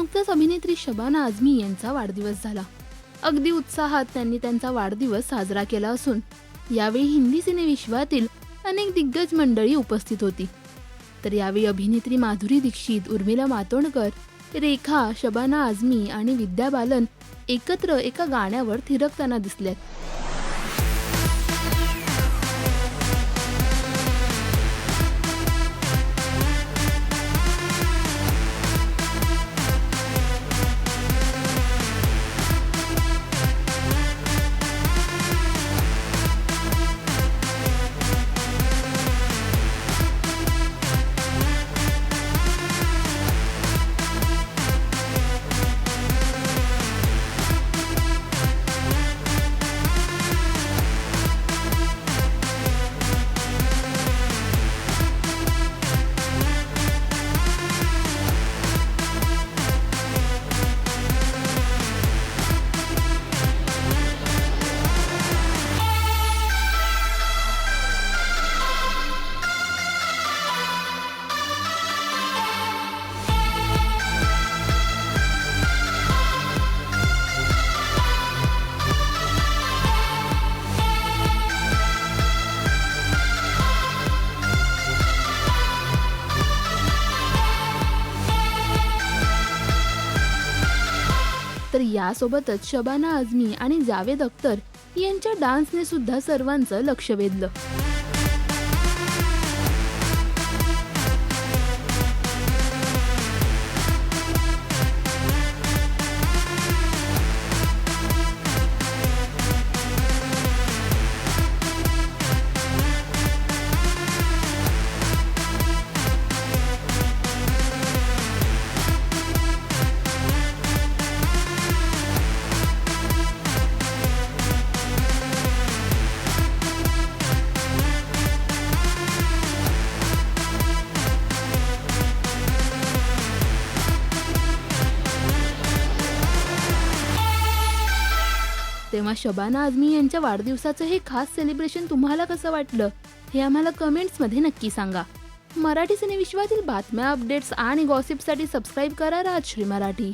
नुकताच अभिनेत्री शबाना आझमी यांचा वाढदिवस झाला. अगदी उत्साहात त्यांनी त्यांचा वाढदिवस साजरा केला असून यावेळी हिंदी सिनेविश्वातील अनेक दिग्गज मंडळी उपस्थित होती. तर यावेळी अभिनेत्री माधुरी दीक्षित उर्मिला मातोंडकर रेखा शबाना आझमी आणि विद्या बालन एकत्र एका गाण्यावर थिरकताना दिसल्यात. तर यासोबतच शबाना आझमी आणि जावेद अख्तर यांच्या डान्सने सुद्धा सर्वांचं लक्ष वेधलं. तेव्हा शबाना आझमी यांच्या वाढदिवसाचं हे खास सेलिब्रेशन तुम्हाला कसं वाटलं? हे आम्हाला कमेंट्समध्ये नक्की सांगा. मराठी सिनेविश्वातील बातम्या अपडेट्स आणि गॉसिपसाठी सबस्क्राईब करा राजश्री मराठी.